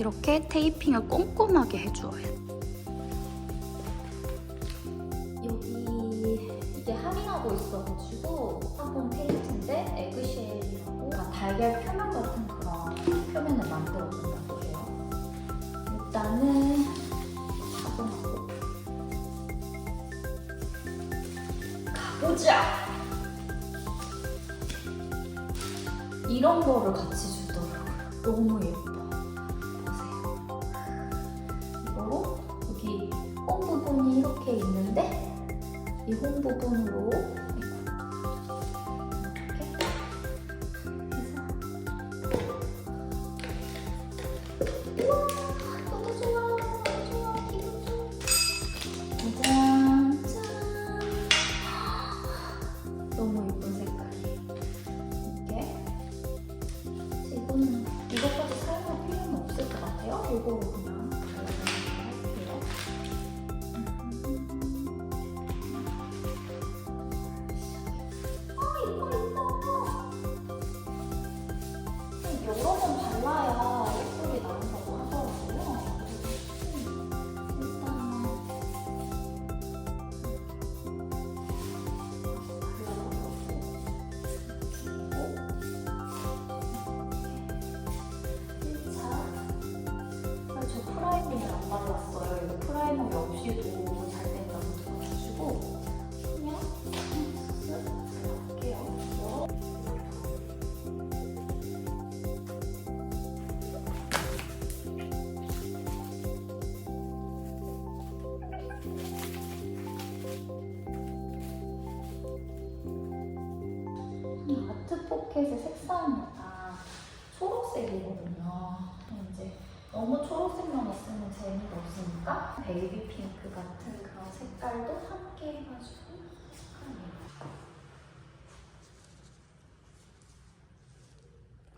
이렇게 테이핑을 꼼꼼하게 해주어요. 여기 이게 함유하고 있어가지고 화분 페인트인데 에그쉘이라고 약간 달걀 표면 같은 그런 표면을 만들어 준다고 해요. 일단은 화분하고 가보자! 이런 거를 같이 주더라고요. 너무 예뻐. 있는데 이홈 부분으로 이것까지 사용할 필요는 없을 것 같아요 이거로 여러 번 발라야 초록색이거든요. 이제 너무 초록색만 있으면 재미가 없으니까 베이비 핑크 같은 그런 색깔도 함께 해가지고 색깔이에요.